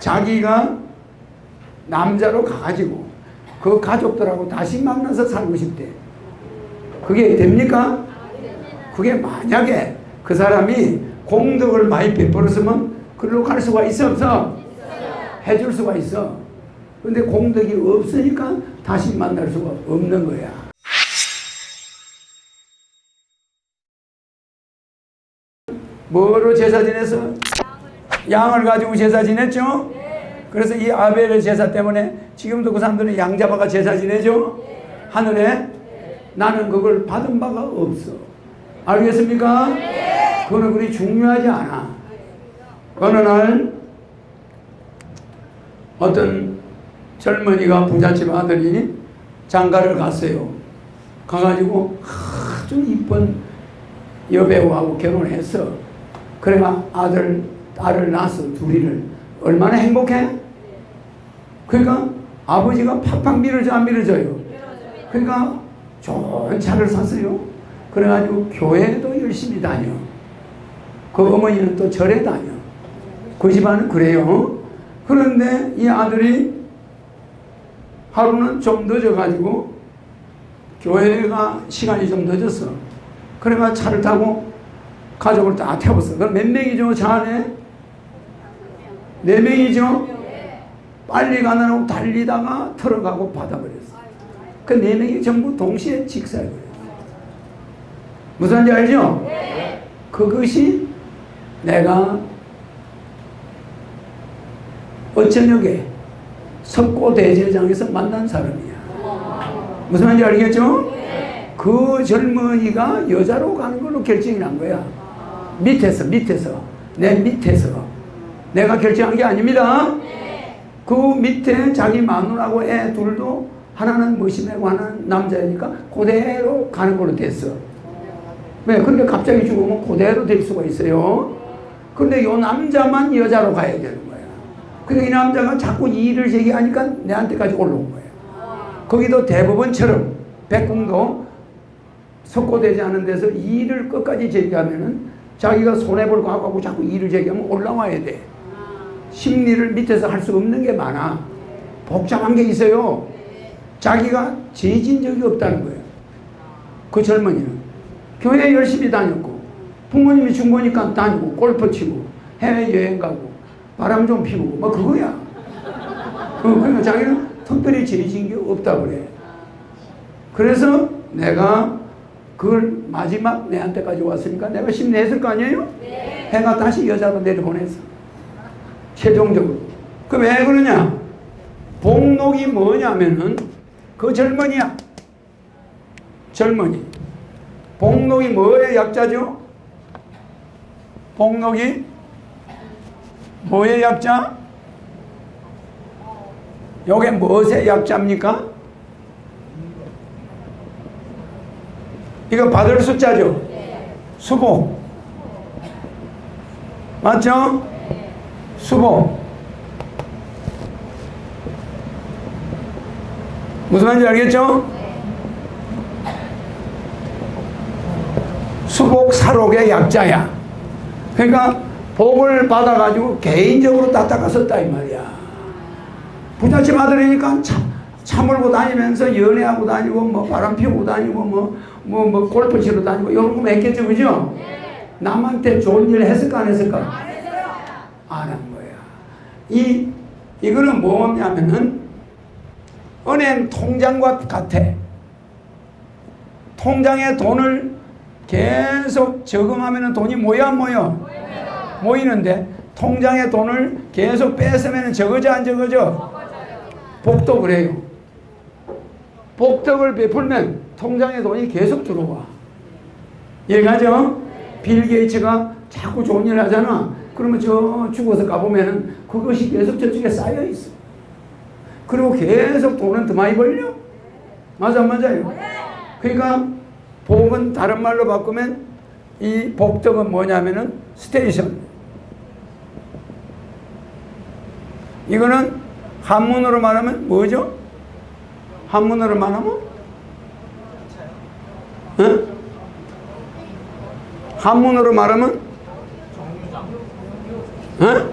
자기가 남자로 가가지고 그 가족들하고 다시 만나서 살고 싶대. 그게 됩니까? 그게 만약에 그 사람이 공덕을 많이 베풀었으면 그리로 갈 수가 있어 없어? 해줄 수가 있어. 근데 공덕이 없으니까 다시 만날 수가 없는 거야. 뭐로 제사 지냈어? 양을 가지고 제사 지냈죠? 그래서 이 아벨의 제사 때문에 지금도 그 사람들은 양 잡아가 제사 지내죠? 하늘에 나는 그걸 받은 바가 없어. 알겠습니까? 그거는 그리 중요하지 않아. 어느 날 어떤 젊은이가 부잣집 아들이 장가를 갔어요. 가가지고 아주 이쁜 여배우하고 결혼했어. 그래가 아들, 딸을 낳았어, 둘이를. 얼마나 행복해? 그러니까 아버지가 팍팍 밀어줘, 안 밀어줘요? 그러니까 좋은 차를 샀어요. 그래가지고 교회도 열심히 다녀. 그 어머니는 또 절에 다녀. 그 집안은 그래요. 그런데 이 아들이 하루는 좀 늦어가지고 교회가 시간이 좀 늦었어. 그래가 차를 타고 가족을 다 태웠어. 그럼 몇 명이죠, 차 안에? 네 명이죠? 빨리 가느라고 달리다가 들어가고 받아버렸어. 그 네 명이 전부 동시에 직사해버렸어. 무슨 말인지 알죠? 그것이 내가 어쩌녁에 석고대제장에서 만난 사람이야. 무슨 말인지 알겠죠? 그 젊은이가 여자로 가는 걸로 결정이 난 거야. 밑에서, 밑에서. 내 밑에서. 내가 결정한 게 아닙니다. 그 밑에 자기 마누라고 애 둘도 하나는 머시매고 하나는 남자이니까 그대로 가는 걸로 됐어. 왜? 그러니까 갑자기 죽으면 그대로 될 수가 있어요. 근데 요 남자만 여자로 가야 되는 거야. 근데 이 남자가 자꾸 이의를 제기하니까 내한테까지 올라온 거야. 거기도 대법원처럼 백궁도 석고되지 않은 데서 이의를 끝까지 제기하면은 자기가 손해볼 거 하고 자꾸 이의를 제기하면 올라와야 돼. 심리를 밑에서 할 수 없는 게 많아. 복잡한 게 있어요. 자기가 죄진 적이 없다는 거예요. 그 젊은이는. 교회 열심히 다녔고, 부모님이 준 거니까 다니고, 골프 치고, 해외여행 가고, 바람 좀 피우고, 뭐 그거야. 어, 그러니까 자기는 특별히 죄진 게 없다고 그래. 그래서 내가 그걸 마지막 내한테까지 왔으니까 내가 심내했을 거 아니에요? 해가 다시 여자로 내려보냈어. 최종적으로. 그 왜 그러냐? 복록이 뭐냐면은 그 젊은이야. 젊은이. 복록이 뭐의 약자죠? 복록이 뭐의 약자? 요게 무엇의 약자입니까? 이거 받을 숫자죠? 수복. 맞죠? 수복. 무슨 말인지 알겠죠? 수복 사록의 약자야. 그러니까 복을 받아가지고 개인적으로 따다가 썼다 이 말이야. 부잣집 아들이니까 차, 차 몰고 다니면서 연애하고 다니고 뭐 바람 피우고 다니고 뭐뭐뭐 골프 치러 다니고 이런 거 했겠죠 그죠? 남한테 좋은 일 했을까 안 했을까? 안한 거야. 이 이거는 뭐냐면은 은행 통장과 같아. 통장에 돈을 계속 저금하면 돈이 모여 안 모여? 모이는데 통장에 돈을 계속 뺏으면 적어져 안 적어져? 복도 그래요. 복덕을 베풀면 통장에 돈이 계속 들어와. 이해가죠? 빌 게이츠가 자꾸 좋은 일 하잖아. 그러면 저 죽어서 가보면은 그것이 계속 저쪽에 쌓여 있어. 그리고 계속 돈은 더 많이 벌려. 맞아, 안 맞아요? 그러니까 복은 다른 말로 바꾸면 이 복덕은 뭐냐면은 스테이션. 이거는 한문으로 말하면 뭐죠? 한문으로 말하면? 응? 한문으로 말하면? 응?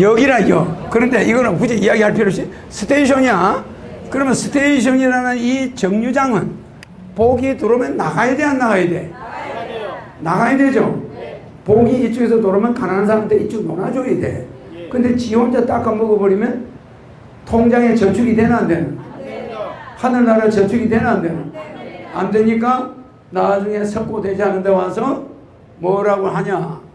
역이라 역. 그런데 이거는 굳이 이야기할 필요 없이 스테이션이야. 그러면 스테이션이라는 이 정류장은 복이 들어오면 나가야 돼, 안 나가야 돼? 나가야 되죠. 복이 이쪽에서 들어오면 가난한 사람한테 이쪽 놀아줘야 돼. 근데 지 혼자 닦아 먹어버리면 통장에 저축이 되나 안 되나? 하늘나라 저축이 되나 안 되나? 안 되니까 나중에 석고되지 않은데 와서 뭐라고 하냐?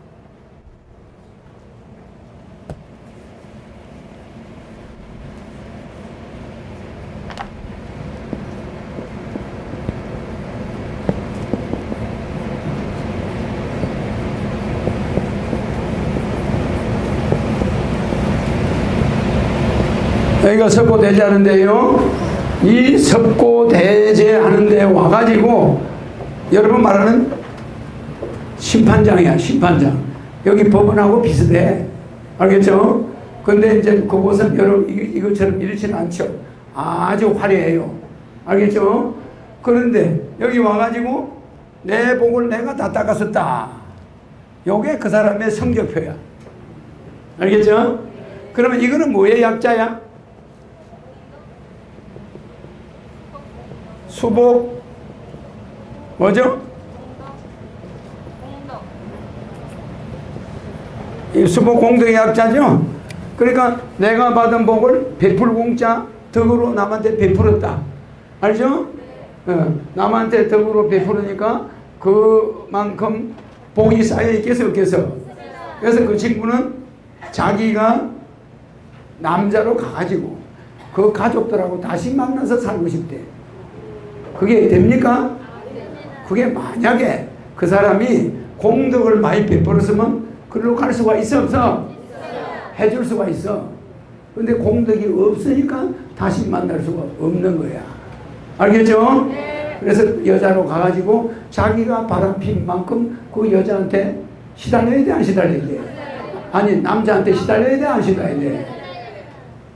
여기가 석고대제 하는데요. 이 석고대제 하는데 와가지고 여러분 말하는 심판장이야, 심판장. 여기 법원하고 비슷해. 알겠죠? 근데 이제 그곳은 여러, 이- 이것처럼 이렇지는 않죠. 아주 화려해요. 알겠죠? 그런데 여기 와가지고 내 복을 내가 다 닦았었다. 요게 그 사람의 성적표야. 알겠죠? 그러면 이거는 뭐의 약자야? 수복 뭐죠? 이 수복 공덕의 약자죠? 그러니까 내가 받은 복을 베풀 공짜 덕으로 남한테 베풀었다. 알죠? 어, 남한테 덕으로 베풀으니까 그만큼 복이 쌓여 있겠어 없겠어? 그래서 그 친구는 자기가 남자로 가가지고 그 가족들하고 다시 만나서 살고 싶대. 그게 됩니까? 그게 만약에 그 사람이 공덕을 많이 베풀었으면 그리로 갈 수가 있어 없어? 해줄 수가 있어. 근데 공덕이 없으니까 다시 만날 수가 없는 거야. 알겠죠? 그래서 여자로 가가지고 자기가 바람핀 만큼 그 여자한테 시달려야 돼, 안 시달려야 돼? 아니, 남자한테 시달려야 돼, 안 시달려야 돼?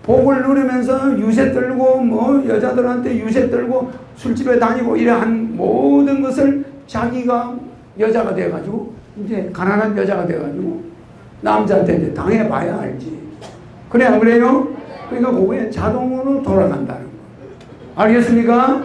복을 누리면서 유세 떨고 뭐 여자들한테 유세 떨고 술집에 다니고 이래 한 모든 것을 자기가 여자가 돼가지고 이제 가난한 여자가 돼가지고 남자한테 이제 당해봐야 알지. 그래 안 그래요? 그러니까 그거에 자동으로 돌아간다는 거. 알겠습니까?